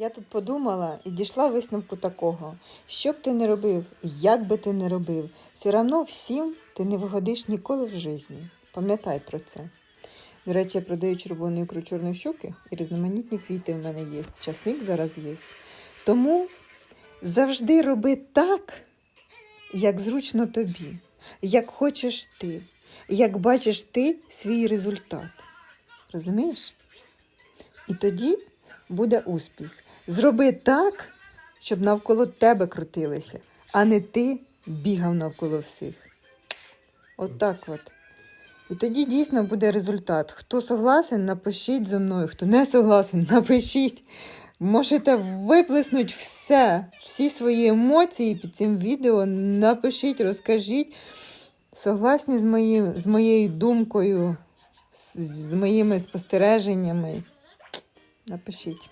Я тут подумала і дійшла висновку такого: що б ти не робив, як би ти не робив, все одно всім ти не вигодиш ніколи в житті. Пам'ятай про це. До речі, я продаю червону ікру чорної щуки і різноманітні квіти в мене є. Часник зараз є. Тому завжди роби так, як зручно тобі, як хочеш ти, як бачиш ти свій результат. Розумієш? І тоді буде успіх. Зроби так, щоб навколо тебе крутилися, а не ти бігав навколо всіх. От от. І тоді дійсно буде результат. Хто согласен, напишіть зі мною. Хто не согласен, напишіть. Можете виплеснути все, всі свої емоції під цим відео. Напишіть, розкажіть. Согласні з, моїм, з моєю думкою, з, з моїми спостереженнями. Напишіть.